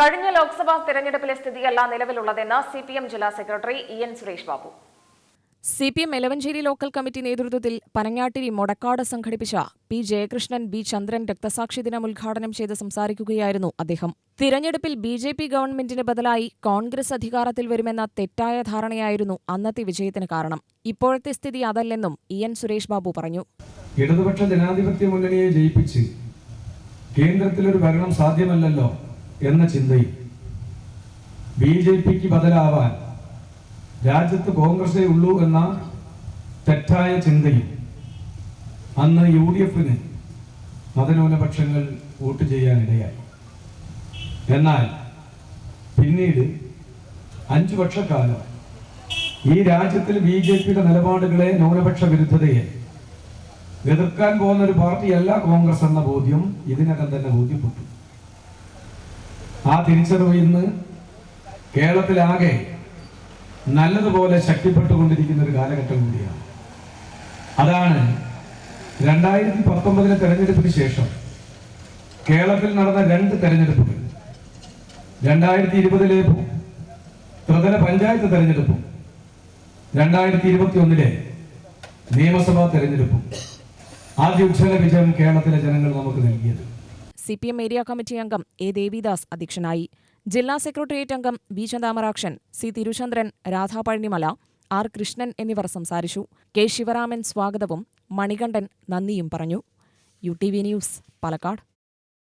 കഴിഞ്ഞ ലോക്സഭാ തെരഞ്ഞെടുപ്പിലെ സ്ഥിതിയല്ല നിലവിലുള്ളതെന്ന് സി പി എം ജില്ലാ secretary E N Suresh Babu. C P M Elavanchery local committee നേതൃത്വത്തിൽ പനങ്ങാട്ടിരി മൊടക്കാട് സംഘടിപ്പിച്ച പി ജയകൃഷ്ണൻ ബി ചന്ദ്രൻ രക്തസാക്ഷി ദിനം ഉദ്ഘാടനം ചെയ്ത് സംസാരിക്കുകയായിരുന്നു അദ്ദേഹം. തിരഞ്ഞെടുപ്പിൽ ബി ജെ പി ഗവൺമെന്റിന് ബദലായി കോൺഗ്രസ് അധികാരത്തിൽ വരുമെന്ന തെറ്റായ ധാരണയായിരുന്നു അന്നത്തെ വിജയത്തിന് കാരണം. ഇപ്പോഴത്തെ സ്ഥിതി അതല്ലെന്നും ഇ എൻ സുരേഷ് ബാബു പറഞ്ഞു. ഇടതുപക്ഷ ജനാധിപത്യ മുന്നണിയെ ജയിപ്പിച്ച് കേന്ദ്രത്തിലൊരു ഭരണം സാധ്യമല്ലല്ലോ. എന്ന ചിന്തയും ബി ജെ പിക്ക് ബദലാവാൻ രാജ്യത്ത് കോൺഗ്രസേ ഉള്ളൂ എന്ന തെറ്റായ ചിന്തയിൽ അന്ന് യു ഡി എഫിന് മതന്യൂനപക്ഷങ്ങൾ വോട്ട് ചെയ്യാനിടയായി. എന്നാൽ പിന്നീട് അഞ്ചു വർഷക്കാലം ഈ രാജ്യത്തിൽ ബി ജെ പിയുടെ നിലപാടുകളെ ന്യൂനപക്ഷ വിരുദ്ധതയെ എതിർക്കാൻ പോകുന്ന ഒരു പാർട്ടിയല്ല കോൺഗ്രസ് എന്ന ബോധ്യം ഇതിനകം തന്നെ ബോധ്യപ്പെട്ടു. ആ തിരിച്ചറിവ് ഇന്ന് കേരളത്തിലാകെ നല്ലതുപോലെ ശക്തിപ്പെട്ടുകൊണ്ടിരിക്കുന്ന ഒരു കാലഘട്ടം കൂടിയാണ്. അതാണ് രണ്ടായിരത്തി പത്തൊമ്പതിലെ തെരഞ്ഞെടുപ്പിന് ശേഷം കേരളത്തിൽ നടന്ന രണ്ട് തെരഞ്ഞെടുപ്പുകൾ. രണ്ടായിരത്തി ഇരുപതിലെ ത്രിതല പഞ്ചായത്ത് തെരഞ്ഞെടുപ്പും രണ്ടായിരത്തി ഇരുപത്തി ഒന്നിലെ നിയമസഭാ തെരഞ്ഞെടുപ്പും. ആദ്യ ഉജ്ജ്വല വിജയം കേരളത്തിലെ ജനങ്ങൾ നമുക്ക് നൽകിയത്. C P M area committee അംഗം എ ദേവിദാസ് അധ്യക്ഷനായി. ജില്ലാ സെക്രട്ടേറിയറ്റ് അംഗം V Chinthamarakshan C Thiruchandran Radha Pazhanimala R Krishnan എന്നിവർ സംസാരിച്ചു. കെ ശിവരാമൻ സ്വാഗതവും മണികണ്ഠൻ നന്ദിയും പറഞ്ഞു. U T V news Palakkad.